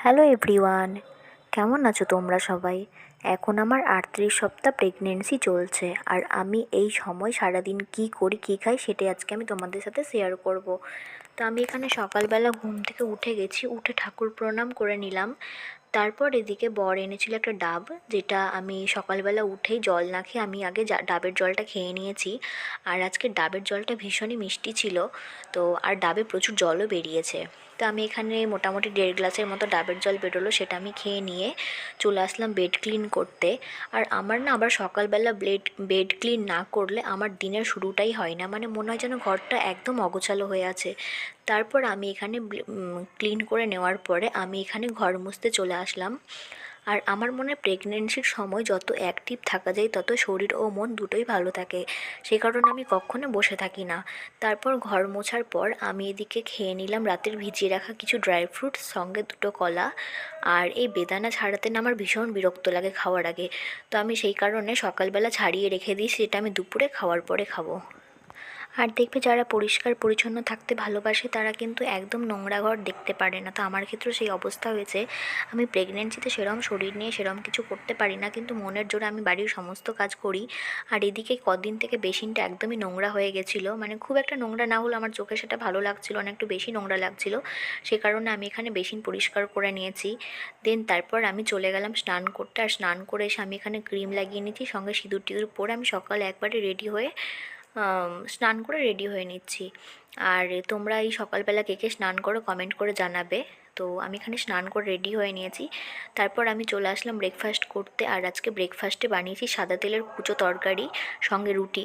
Hello everyone কেমন আছো তোমরা সবাই? এখন আমার আটত্রিশ সপ্তাহ প্রেগনেন্সি চলছে। আর আমি এই সময় সারাদিন কী করি, কী খাই সেটাই আজকে আমি তোমাদের সাথে শেয়ার করব। তো আমি এখানে সকালবেলা ঘুম থেকে উঠে গেছি, উঠে ঠাকুর প্রণাম করে নিলাম। তারপর এদিকে বর এনেছিল একটা ডাব, যেটা আমি সকালবেলা উঠেই জল না খেয়ে আমি আগে ডাবের জলটা খেয়ে নিয়েছি। আর আজকে ডাবের জলটা ভীষণই মিষ্টি ছিল। তো আর ডাবে প্রচুর জলও বেরিয়েছে। তো আমি এখানে মোটামুটি দেড় গ্লাসের মতো ডাবের জল বেরোলো, সেটা আমি খেয়ে নিয়ে চলে আসলাম বেড ক্লিন করতে। আর আমার না আবার সকালবেলা ব্লেড, বেড ক্লিন না করলে আমার দিনের শুরুটাই হয় না। মানে মনে হয় যেন ঘরটা একদম অগোছালো হয়ে আছে। তারপর আমি এখানে ক্লিন করে নেওয়ার পরে আমি এখানে ঘর মুছতে চলে আসলাম। আর আমার মনে প্রেগনেন্সির সময় যত অ্যাক্টিভ থাকা যায়, তত শরীর ও মন দুটোই ভালো থাকে। সে কারণে আমি কখনো বসে থাকি না। তারপর ঘর মোছার পর আমি এদিকে খেয়ে নিলাম রাতের ভিজিয়ে রাখা কিছু ড্রাই ফ্রুটস সঙ্গে দুটো কলা আর এই বেদানা ছাড়াতে না আমার ভীষণ বিরক্ত লাগে খাওয়ার আগে। তো আমি সেই কারণে সকালবেলা ছাড়িয়ে রেখে দিই, সেটা আমি দুপুরে খাওয়ার পরে খাব। আর দেখবে যারা পরিষ্কার, পরিচ্ছন্ন থাকতে ভালোবাসে, তারা কিন্তু একদম নোংরা ঘর দেখতে পারে না। তো আমার ক্ষেত্রেও সেই অবস্থা হয়েছে। আমি প্রেগনেন্সিতে সেরম শরীর নিয়ে সেরম কিছু করতে পারি না, কিন্তু মনের জোরে আমি বাড়ির সমস্ত কাজ করি। আর এদিকে কদিন থেকে বেসিনটা একদমই নোংরা হয়ে গেছিল। মানে খুব একটা নোংরা না হলেও আমার চোখে সেটা ভালো লাগছিল না একটু বেশি নোংরা লাগছিল। সে কারণে আমি এখানে বেসিন পরিষ্কার করে নিয়েছি। দেন তারপর আমি চলে গেলাম স্নান করতে। আর স্নান করে এসে আমি এখানে ক্রিম লাগিয়ে নিয়েছি। সঙ্গে সিঁদুর টিঁদুর পরে আমি সকালে একবারে রেডি হয়ে স্নান করে রেডি হয়ে নিচ্ছি। আর তোমরা এই সকালবেলা কে কে স্নান করো কমেন্ট করে জানাবে। তো আমি এখানে স্নান করে রেডি হয়ে নিয়েছি। তারপর আমি চলে আসলাম ব্রেকফাস্ট করতে। আর আজকে ব্রেকফাস্টে বানিয়েছি সাদা তেলের কুচো তরকারি, সঙ্গে রুটি।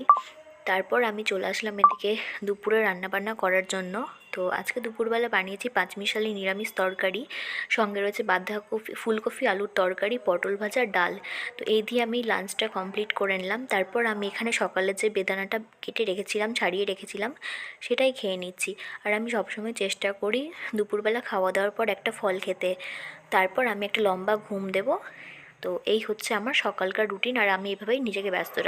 তারপর আমি চলে আসলাম এদিকে দুপুরে রান্নাবান্না করার জন্য। তো আজকে দুপুরবেলা বানিয়েছি পাঁচমিশালি নিরামিষ তরকারি, সঙ্গে রয়েছে বাঁধাকপি, ফুলকপি, আলুর তরকারি, পটল ভাজা, ডাল। তো এই দিয়ে আমি লাঞ্চটা কমপ্লিট করে নিলাম। তারপর আমি এখানে সকালে যে বেদানাটা কেটে রেখেছিলাম, ছাড়িয়ে রেখেছিলাম, সেটাই খেয়ে নিচ্ছি। আর আমি সবসময় চেষ্টা করি দুপুরবেলা খাওয়া দাওয়ার পর একটা ফল খেতে। তারপর আমি একটা লম্বা ঘুম দেব। তো এই হচ্ছে আমার সকালকার রুটিন, আর আমি এভাবেই নিজেকে ব্যস্ত রাখি।